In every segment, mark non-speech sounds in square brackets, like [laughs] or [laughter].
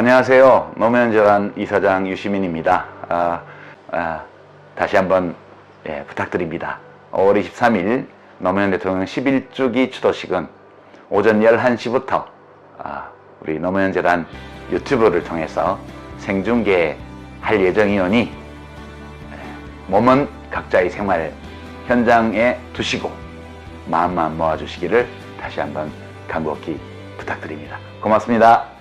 안녕하세요. 노무현재단 이사장 유시민입니다. 아, 아, 다시 한번 예, 부탁드립니다. 5월 23일 노무현 대통령 11주기 추도식은 오전 11시부터 아, 우리 노무현재단 유튜브를 통해서 생중계할 예정이오니 예, 몸은 각자의 생활 현장에 두시고 마음만 모아주시기를 다시 한번 간곡히 부탁드립니다. 고맙습니다.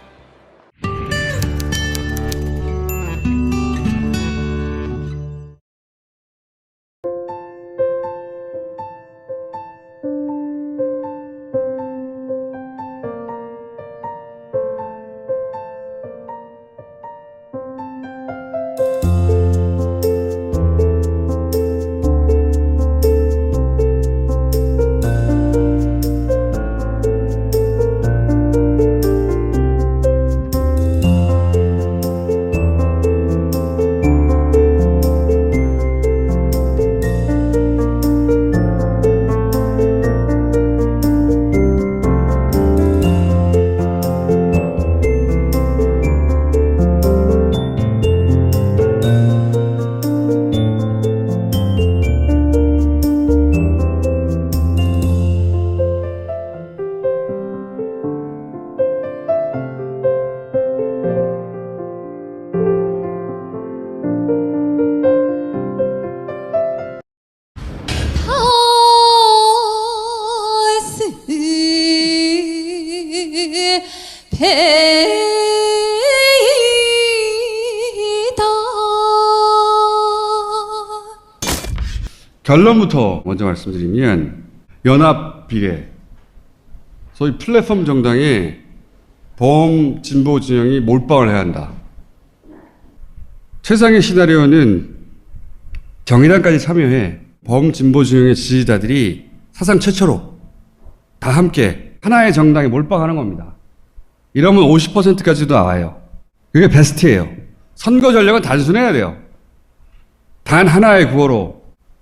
결론부터 먼저 말씀드리면 연합 비례 소위 플랫폼 정당에 범 진보 진영이 몰빵을 해야 한다. 최상의 시나리오는 정의당까지 참여해 범 진보 진영의 지지자들이 사상 최초로 다 함께 하나의 정당에 몰빵하는 겁니다. 이러면 50%까지도 나와요. 그게 베스트예요. 선거 전략은 단순해야 돼요. 단 하나의 구호로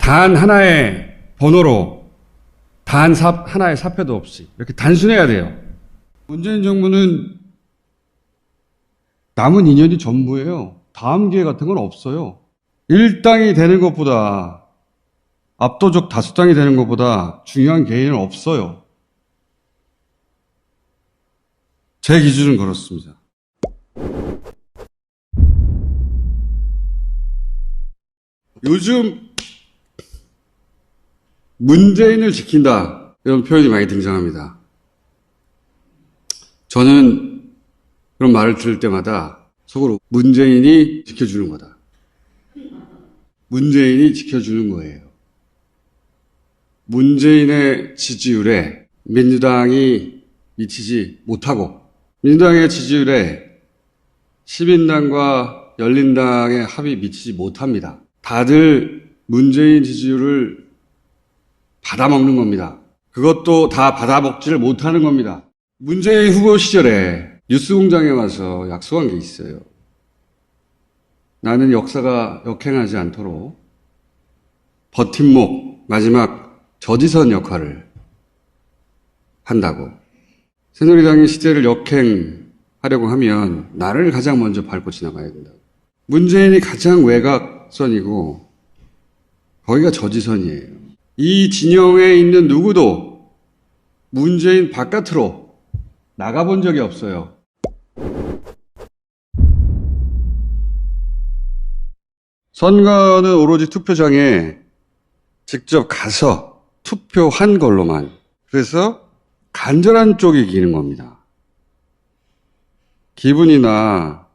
단 하나의 번호로 단 사, 하나의 사표도 없이 이렇게 단순해야 돼요. 문재인 정부는 남은 2년이 전부예요. 다음 기회 같은 건 없어요. 일당이 되는 것보다 압도적 다수당이 되는 것보다 중요한 개인은 없어요. 제 기준은 그렇습니다. 요즘 문재인을 지킨다. 이런 표현이 많이 등장합니다. 저는 그런 말을 들을 때마다 속으로 문재인이 지켜주는 거다. 문재인이 지켜주는 거예요. 문재인의 지지율에 민주당이 미치지 못하고 민주당의 지지율에 시민당과 열린당의 합이 미치지 못합니다. 다들 문재인 지지율을 받아먹는 겁니다. 그것도 다 받아먹지를 못하는 겁니다. 문재인 후보 시절에 뉴스공장에 와서 약속한 게 있어요. 나는 역사가 역행하지 않도록 버팀목 마지막 저지선 역할을 한다고. 새누리당이 시대를 역행하려고 하면 나를 가장 먼저 밟고 지나가야 된다. 문재인이 가장 외곽선이고 거기가 저지선이에요. 이 진영에 있는 누구도 문재인 바깥으로 나가본 적이 없어요. 선거는 오로지 투표장에 직접 가서 투표한 걸로만. 그래서 간절한 쪽이 이기는 겁니다. 기분이나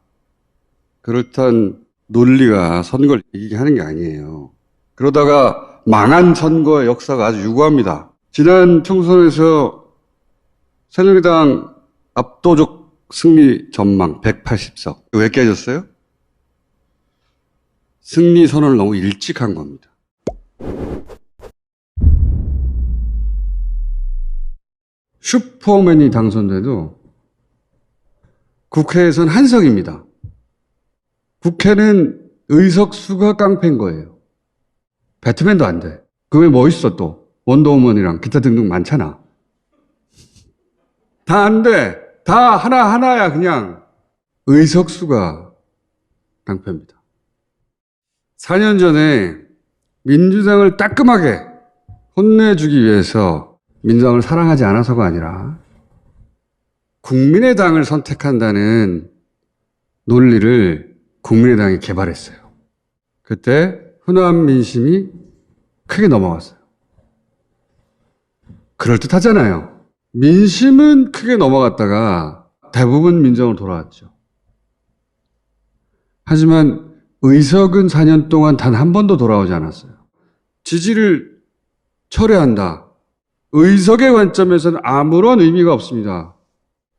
그렇단 논리가 선거를 이기게 하는 게 아니에요. 그러다가 망한 선거의 역사가 아주 유구합니다. 지난 총선에서 새누리당 압도적 승리 전망 180석. 왜 깨졌어요? 승리 선언을 너무 일찍 한 겁니다. 슈퍼맨이 당선돼도 국회에선 한석입니다. 국회는 의석수가 깡패인 거예요. 배트맨도 안 돼. 그 외에 뭐 있어 또? 원더우먼이랑 기타 등등 많잖아. 다 안 돼. 다 하나하나야 그냥. 의석수가 당표입니다. 4년 전에 민주당을 따끔하게 혼내주기 위해서 민주당을 사랑하지 않아서가 아니라 국민의당을 선택한다는 논리를 국민의당이 개발했어요. 그때 흔한 민심이 크게 넘어갔어요. 그럴듯하잖아요. 민심은 크게 넘어갔다가 대부분 민정으로 돌아왔죠. 하지만 의석은 4년 동안 단 한 번도 돌아오지 않았어요. 지지를 철회한다. 의석의 관점에서는 아무런 의미가 없습니다.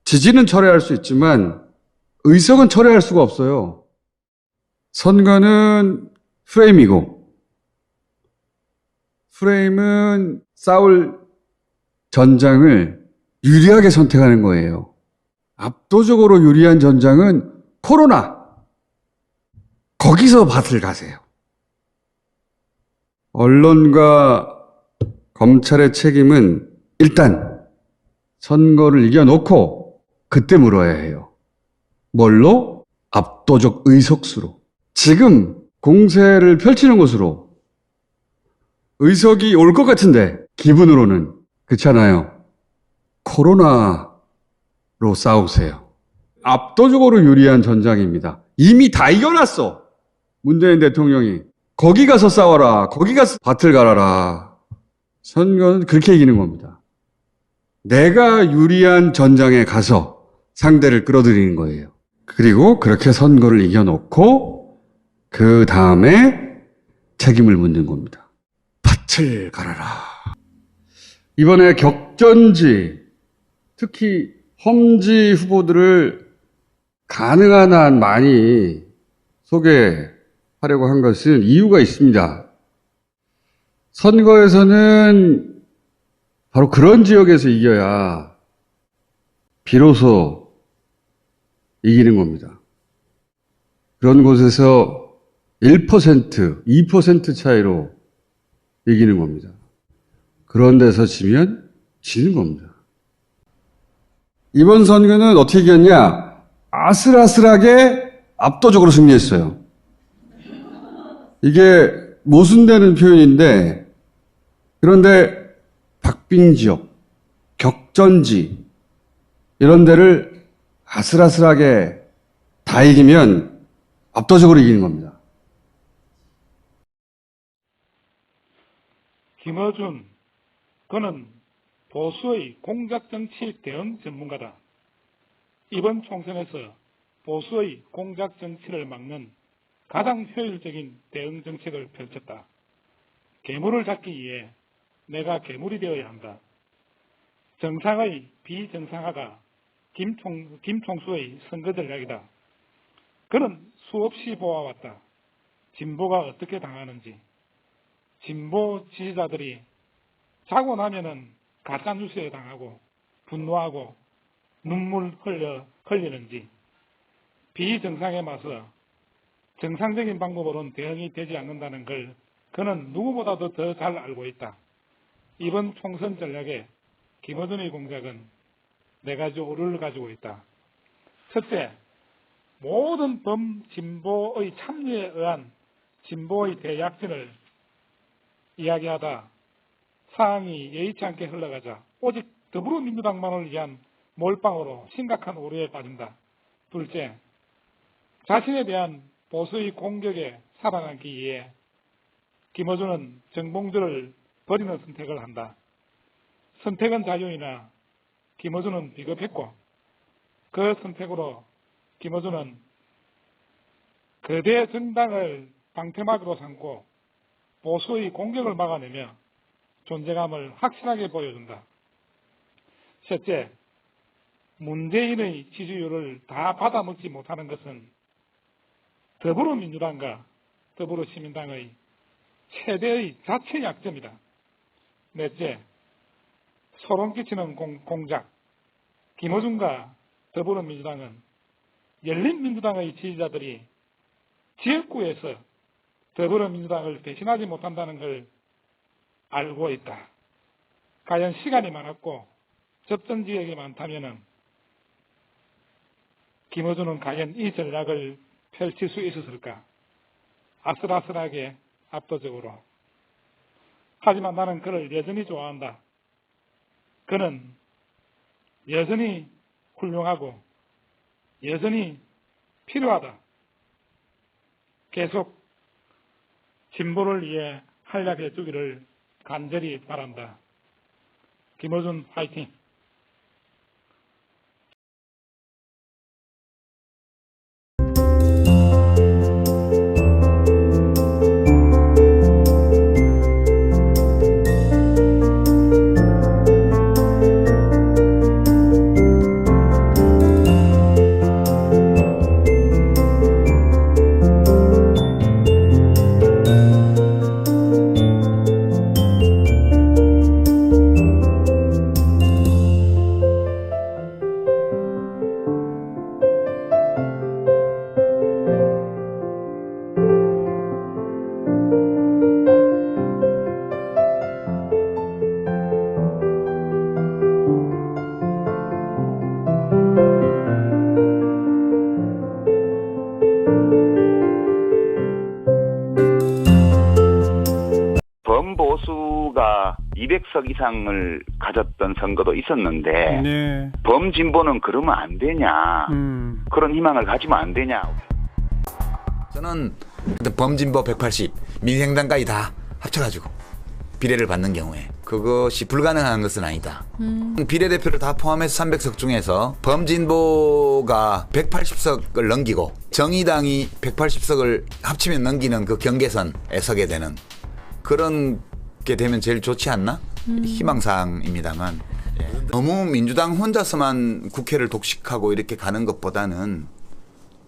지지는 철회할 수 있지만 의석은 철회할 수가 없어요. 선거는 프레임이고 프레임은 싸울 전장을 유리하게 선택하는 거예요. 압도적으로 유리한 전장은 코로나. 거기서 밭을 가세요. 언론과 검찰의 책임은 일단 선거를 이겨놓고 그때 물어야 해요. 뭘로? 압도적 의석수로. 지금 공세를 펼치는 것으로 의석이 올 것 같은데 기분으로는 그렇잖아요. 코로나로 싸우세요. 압도적으로 유리한 전장입니다. 이미 다 이겨놨어. 문재인 대통령이 거기 가서 싸워라. 거기 가서 밭을 갈아라. 선거는 그렇게 이기는 겁니다. 내가 유리한 전장에 가서 상대를 끌어들이는 거예요. 그리고 그렇게 선거를 이겨놓고 그 다음에 책임을 묻는 겁니다. 밭을 갈아라. 이번에 격전지, 특히 험지 후보들을 가능한 한 많이 소개하려고 한 것은 이유가 있습니다. 선거에서는 바로 그런 지역에서 이겨야 비로소 이기는 겁니다. 그런 곳에서 1%, 2% 차이로 이기는 겁니다. 그런 데서 지면 지는 겁니다. 이번 선거는 어떻게 이겼냐? 아슬아슬하게 압도적으로 승리했어요. 이게 모순되는 표현인데, 그런데 박빙 지역, 격전지, 이런 데를 아슬아슬하게 다 이기면 압도적으로 이기는 겁니다. 김어준, 그는 보수의 공작정치 대응 전문가다. 이번 총선에서 보수의 공작정치를 막는 가장 효율적인 대응 정책을 펼쳤다. 괴물을 잡기 위해 내가 괴물이 되어야 한다. 정상의 비정상화가 김총, 김총수의 선거 전략이다. 그는 수없이 보아왔다. 진보가 어떻게 당하는지. 진보 지지자들이 자고 나면은 가짜 뉴스에 당하고 분노하고 눈물 흘려 흘리는지 비정상에 맞서 정상적인 방법으로는 대응이 되지 않는다는 걸 그는 누구보다도 더 잘 알고 있다. 이번 총선 전략에 김어준의 공작은 네 가지 오류를 가지고 있다. 첫째, 모든 범진보의 참여에 의한 진보의 대약진을 이야기하다 사항이 예의치 않게 흘러가자 오직 더불어민주당만을 위한 몰빵으로 심각한 오류에 빠진다. 둘째, 자신에 대한 보수의 공격에 살아남기 위해 김어준은 정봉주를 버리는 선택을 한다. 선택은 자유이나 김어준은 비겁했고 그 선택으로 김어준은 거대 정당을 방패막이로 삼고 보수의 공격을 막아내며 존재감을 확실하게 보여준다. 셋째, 문재인의 지지율을 다 받아먹지 못하는 것은 더불어민주당과 더불어시민당의 최대의 자체 약점이다. 넷째, 소름 끼치는 공, 공작. 김어준과 더불어민주당은 열린민주당의 지지자들이 지역구에서 더불어민주당을 대신하지 못한다는 걸 알고 있다. 과연 시간이 많았고 접전 지역이 많다면 김어준은 과연 이 전략을 펼칠 수 있었을까? 아슬아슬하게 압도적으로. 하지만 나는 그를 여전히 좋아한다. 그는 여전히 훌륭하고 여전히 필요하다. 계속 진보를 위해 활약해 주기를 간절히 바란다. 김어준 화이팅! 이상을 가졌던 선거도 있었는데 네. 범진보는 그러면 안 되냐 음. 그런 희망을 가지면 안 되냐 저는 범진보 180, 민생당까지 다 합쳐가지고 비례를 받는 경우에 그것이 불가능한 것은 아니다. 비례대표를 다 포함해서 300석 중에서 범진보가 180석을 넘기고 정의당이 180석을 합치면 넘기는 그 경계선에 서게 되는 그런 게 되면 제일 좋지 않나? 희망사항입니다만 예. 너무 민주당 혼자서만 국회를 독식하고 이렇게 가는 것보다는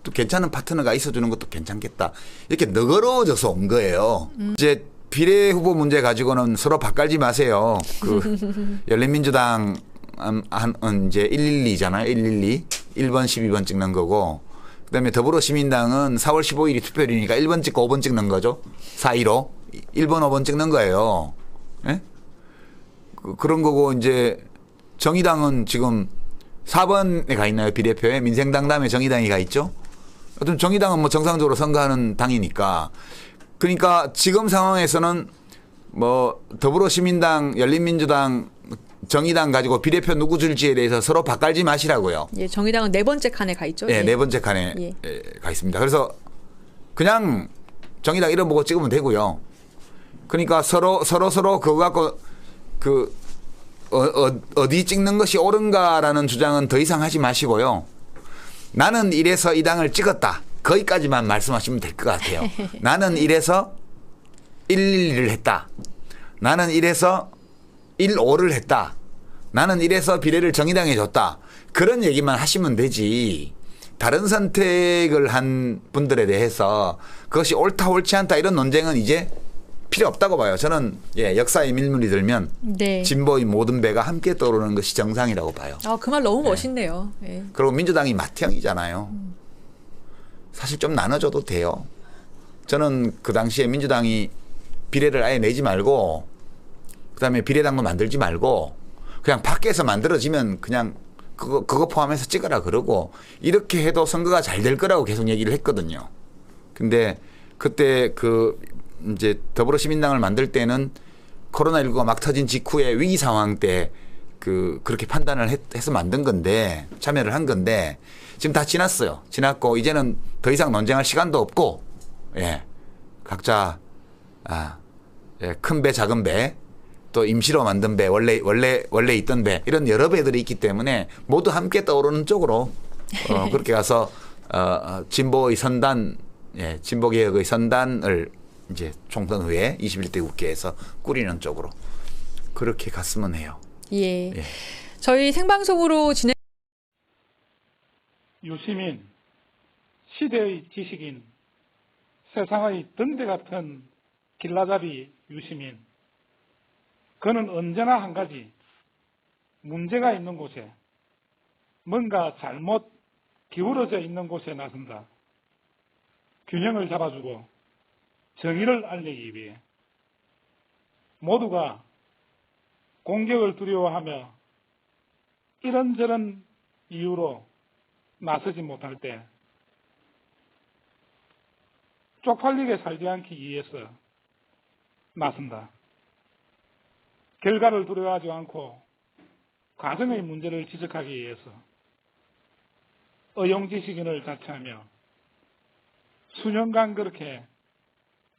또 괜찮은 파트너가 있어주는 것도 괜찮겠다. 이렇게 너그러워져서 온 거예요. 이제 비례 후보 문제 가지고는 서로 바깔지 마세요. 그 [laughs] 열린민주당 한, 한 음, 이제 112잖아요. 112. 1번, 12번 찍는 거고. 그 다음에 더불어시민당은 4월 15일이 투표일이니까 1번 찍고 5번 찍는 거죠. 4.15. 1번, 5번 찍는 거예요. 예? 그, 그런 거고 이제 정의당은 지금 4번에 가 있나요? 비례표에 민생당 다음에 정의당이 가 있죠. 어떤 정의당은 뭐 정상적으로 선거하는 당이니까 그러니까 지금 상황에서는 뭐 더불어시민당, 열린민주당, 정의당 가지고 비례표 누구 줄지에 대해서 서로 바깔지 마시라고요. 예, 정의당은 네 번째 칸에 가 있죠. 예, 예. 네 번째 칸에 예. 예, 가 있습니다. 그래서 그냥 정의당 이름 보고 찍으면 되고요. 그러니까 서로 서로 서로 그거 갖고 그 어, 어, 어디 찍는 것이 옳은가라는 주장은 더 이상 하지 마시고요. 나는 이래서 이 당을 찍었다. 거기까지만 말씀하시면 될 것 같아요. [laughs] 나는 이래서 112를 했다. 나는 이래서 15를 했다. 나는 이래서 비례를 정의당에 줬다. 그런 얘기만 하시면 되지. 다른 선택을 한 분들에 대해서 그것이 옳다 옳지 않다 이런 논쟁은 이제 필요 없다고 봐요. 저는 예, 역사의 밀물이 들면 네. 진보의 모든 배가 함께 떠오르는 것이 정상이라고 봐요. 아, 그 말 너무 멋있네요. 예. 그리고 민주당이 맏형이잖아요. 사실 좀 나눠줘도 돼요. 저는 그 당시에 민주당이 비례를 아예 내지 말고 그다음에 비례당도 만들지 말고 그냥 밖에서 만들어지면 그냥 그거 그거 포함해서 찍어라 그러고 이렇게 해도 선거가 잘 될 거라고 계속 얘기를 했거든요. 근데 그때 그 이제 더불어시민당을 만들 때는 코로나19가 막 터진 직후에 위기 상황 때 그 그렇게 판단을 했, 해서 만든 건데 참여를 한 건데 지금 다 지났어요. 지났고 이제는 더 이상 논쟁할 시간도 없고 예 각자 아, 예, 큰 배, 작은 배, 또 임시로 만든 배, 원래 원래 원래 있던 배 이런 여러 배들이 있기 때문에 모두 함께 떠오르는 쪽으로 어, 그렇게 가서 어, 어, 진보의 선단, 예, 진보 개혁의 선단을 이제 총선 후에 21대 국회에서 꾸리는 쪽으로 그렇게 갔으면 해요. 예. 예. 저희 생방송으로 진행 유시민, 시대의 지식인, 세상의 등대 같은 길라잡이 유시민. 그는 언제나 한 가지 문제가 있는 곳에 뭔가 잘못 기울어져 있는 곳에 나선다. 균형을 잡아주고 정의를 알리기 위해 모두가 공격을 두려워하며 이런저런 이유로 나서지 못할 때 쪽팔리게 살지 않기 위해서 나선다. 결과를 두려워하지 않고 과정의 문제를 지적하기 위해서 의용지식인을 자처하며 수년간 그렇게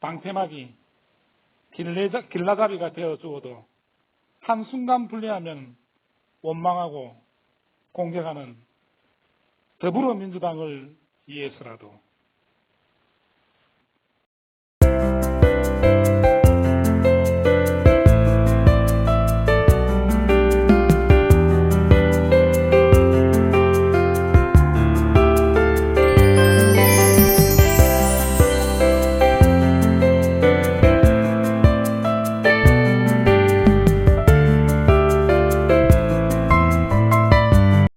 방패막이 길라잡이가 되어 주어도 한순간 분리하면 원망하고 공격하는 더불어민주당을 위해서라도